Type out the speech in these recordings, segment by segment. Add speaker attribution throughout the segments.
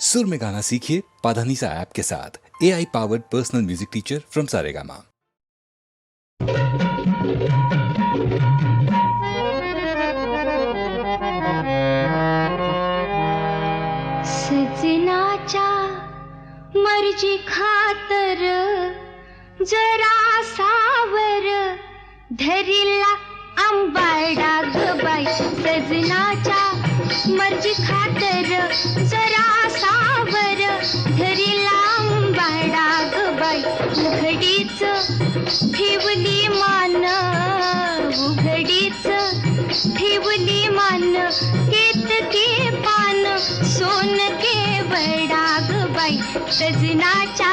Speaker 1: सुर में गाना सीखिए पाधानीसा ऐप के साथ। A I powered personal music teacher from Saregama
Speaker 2: सजनाच्या मर्ज़ी खातर, जरा सावर, धरिला आंबाडा गबाई सजनाच्या मर्जी खातर जरा सावर धरिला आंबाडा गबाई उघडीच ठेवली मान उघडीच ठेवली मान केतके पान सोन के बडाग बाई. सजनाच्या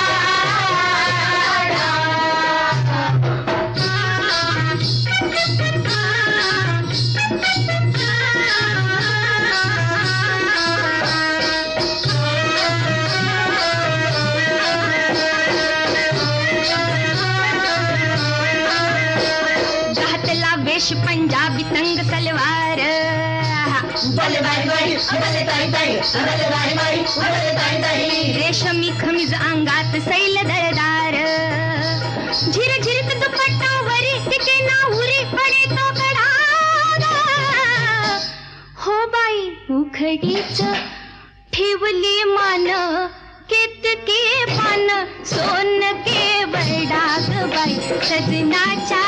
Speaker 2: रेशमी खमीज अंगात सैल दरदार झिर झिरत दुपट्टावरी टिके ना उरी पडे तो हो बाई उखडीच ठेवली मान केतके पान सोन के बडाग बाई सजनाच्या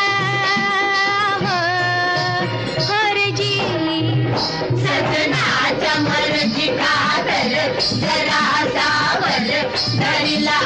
Speaker 2: ददातावल दरिला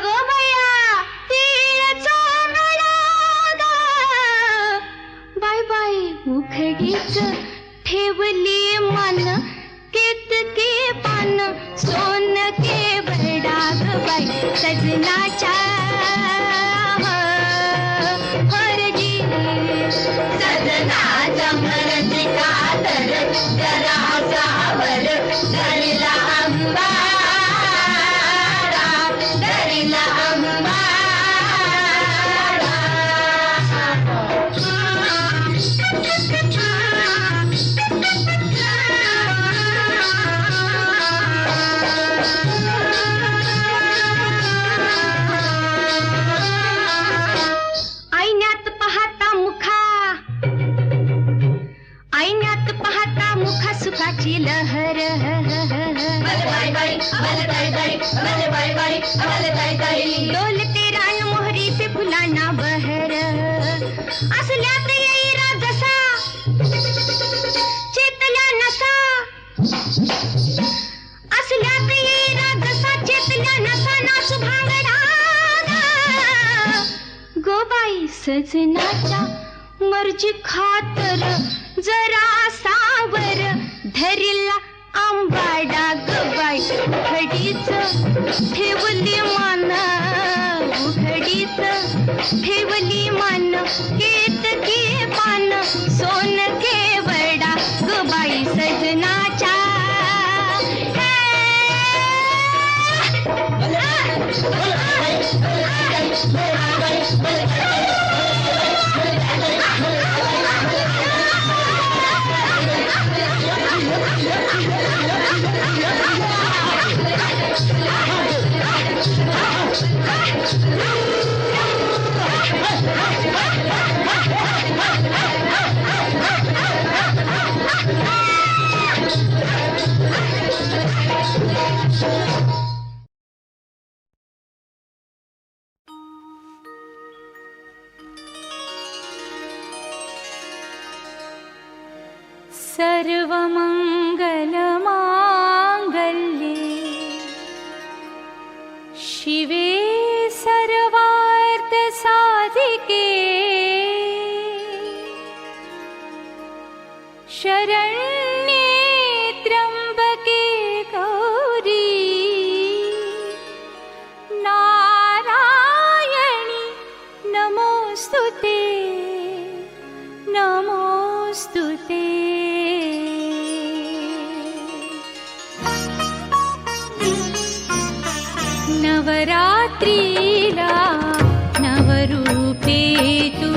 Speaker 2: आता गो बाय बाय ठेवली मन केतके पान सोन के बडाग बाई सजनाच्या उघडीच ठेवली मान उघडीच ठेवली मान केतके पान सोन
Speaker 3: सर्वमङ्गलमाङ्गल्ये शिवे नवरात्रीला नवरूपे तु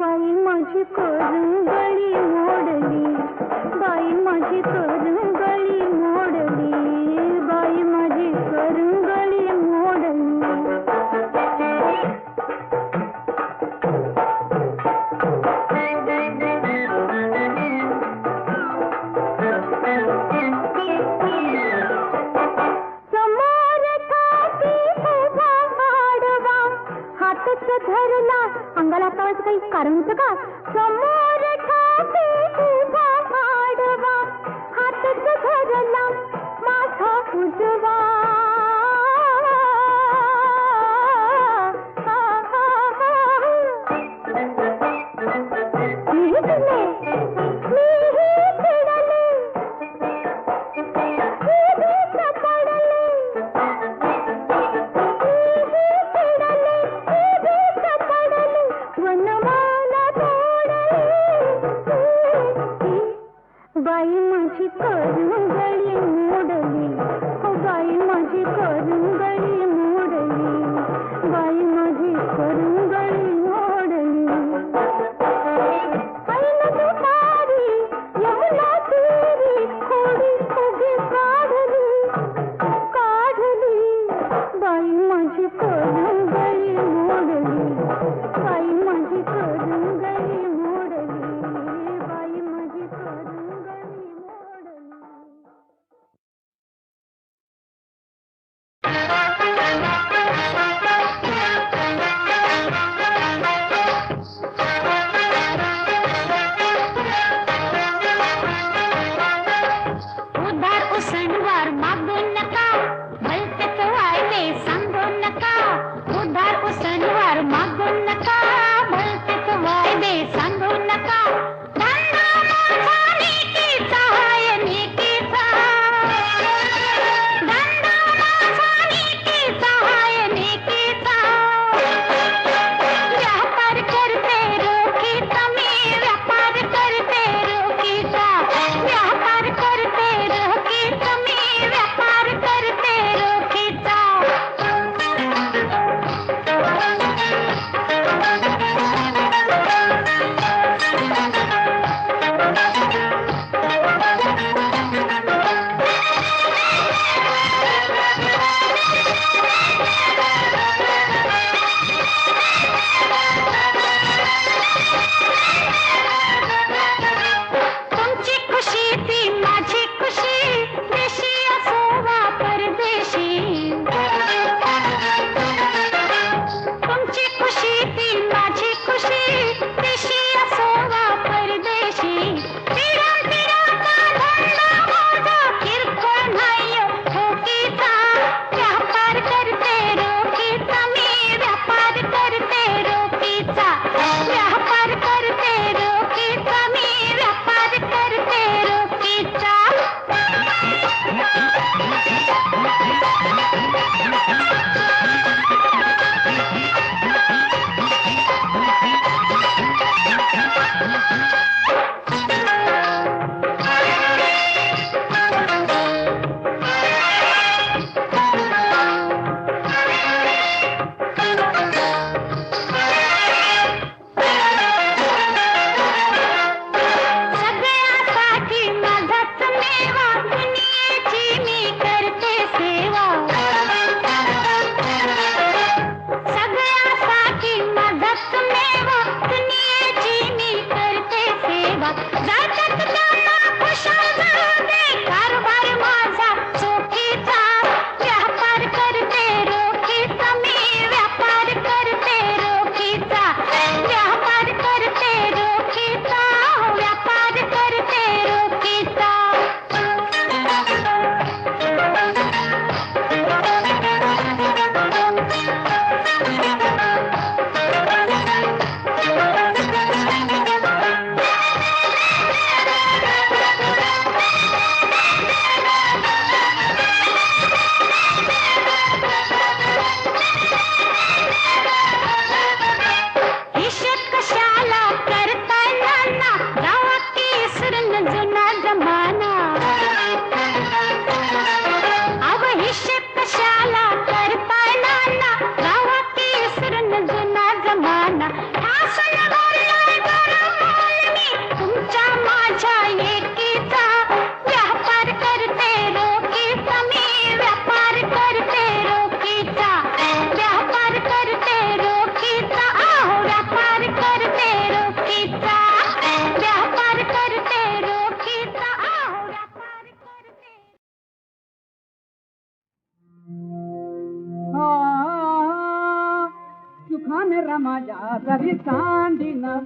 Speaker 4: बाई माझी करून बळी मोडली. बाई माझी करून कारण का?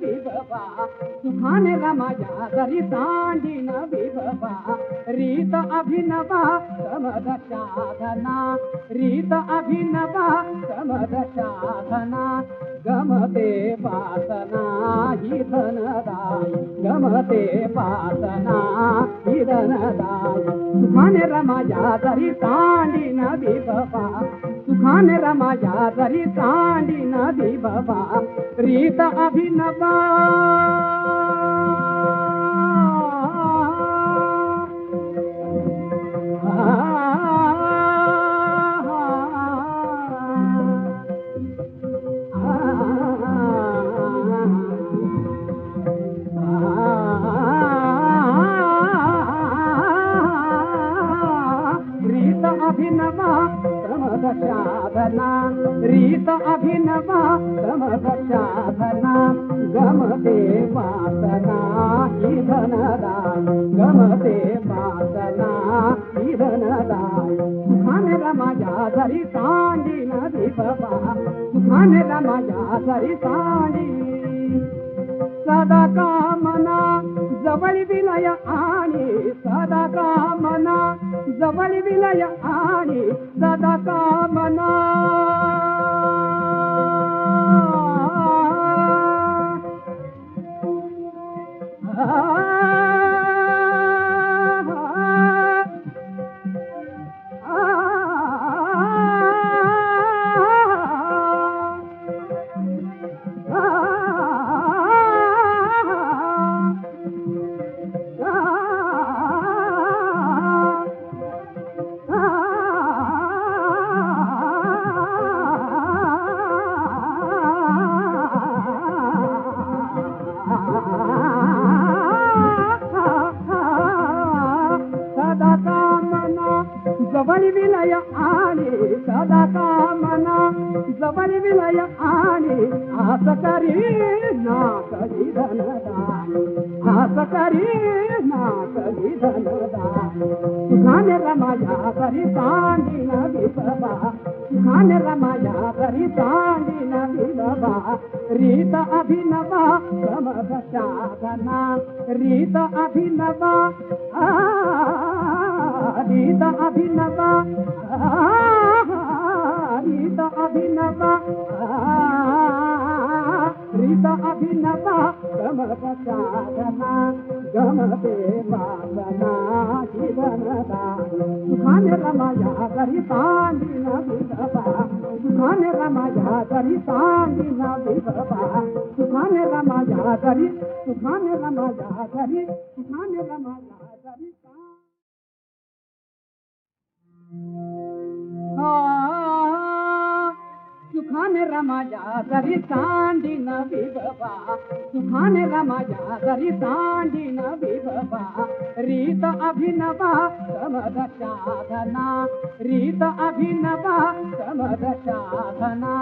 Speaker 5: विभवा सुखाने रमाया जरी सांडी विभवा रीत अभिनवा समद साधना रीत अभिनवा समद साधना गमते पासना ही धनदाय गमते पासना ही धनदाय सुखाने रमाया जरी सांडी न विभवा सुखाने रमाया जरी सांडी न विभवा रीत अभिनवा। साधना रीत अभिनवा समद साधना गमते वासना ही धनदाय गमते वासना ही धनदाय सुखाने रमाया जरी सांडी नदी बाबा माझ्या रमाया जरी सांडी सदा कामना जवळ विलय आणि सदा कामना जवळ विलय आणि सदा कामना Ah ಕರಿ ನಾಥ ನಿಧನದ ಆತ ಕರಿ ನಾಥ ನಿಧನದ ಸುಖಾನೆ ರಮಯ ಕರಿ ತಾಂಡಿನ ವಿಭವ ಸುಖಾನೆ ರಮಯ ಕರಿ ತಾಂಡಿನ ವಿಭವ ರೀತ ಅಭಿನವ ಸಮದ ಸಾಧನ ರೀತ ಅಭಿನವ ರೀತ ಅಭಿನವ ಆ अभिनवा गमत साधना गमते वासना जीवनदा। सुखाने रमाया सांडी न विधवा। सुखाने रमाया करी सांडी न विधवा। सुखाने रमाया करी सुखाने रमाया करी सुखाने रमाया करी सुखाने रमाया जरी सांडी न विभवा सुखाने रमाजा जरी सांडी न विभवा रीत अभिनवा समद साधना रीत अभिनवा समद साधना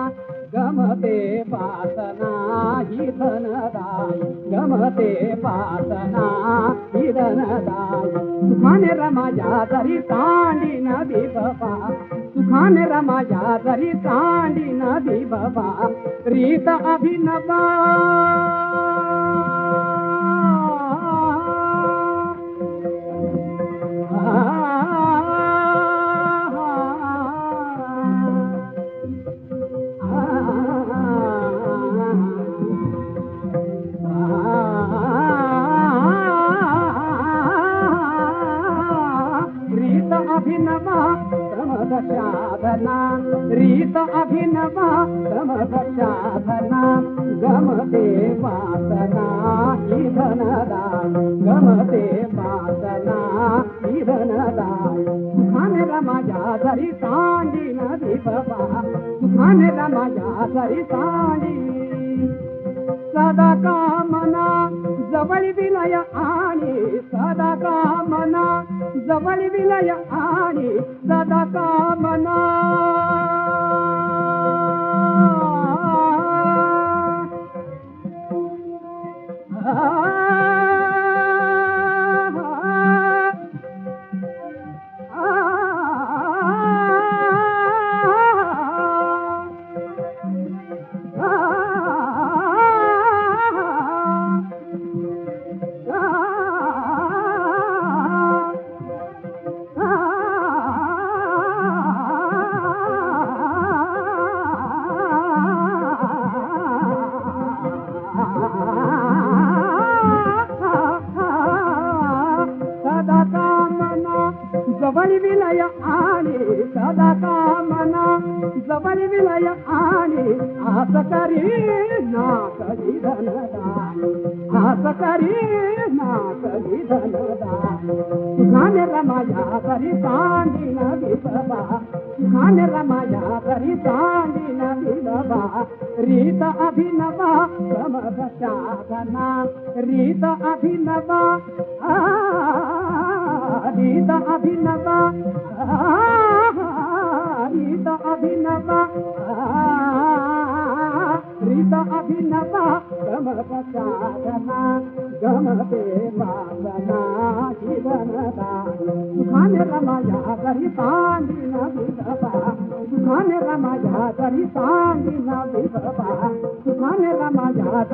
Speaker 5: गमते पासना ही धनदाय गमते पासना ही धनदाय सुखाने रमाजा जरी सांडी न विभवा सुखाने रमाया जरी सांडी नदी बाबा रीत अभिनवा रीत क्रमदशाधना रीत अभिनवा क्रमदशाधना गमते वासना इधनदाय गमते वासना इधनदाय धनदाय सुखाने रमाया सरी सांडी नदी बाबा सुखाने रमाया सरी सांडी। सदा कामना जवळ विलय आणि सदा कामना जवळ विलय आणि सदा कामना आ. సుఖాన రమయా పరి తాండిన విభవా సుఖాన రమయా పరి తాండిన విభవా రీత అభినవ సమద సాధన రీత అభినవ రీత అభినవ రీత అభినవ मज़ा करे मांा करी पाणी ना सुफ़ान मां जा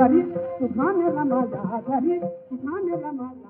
Speaker 5: सुफ़ा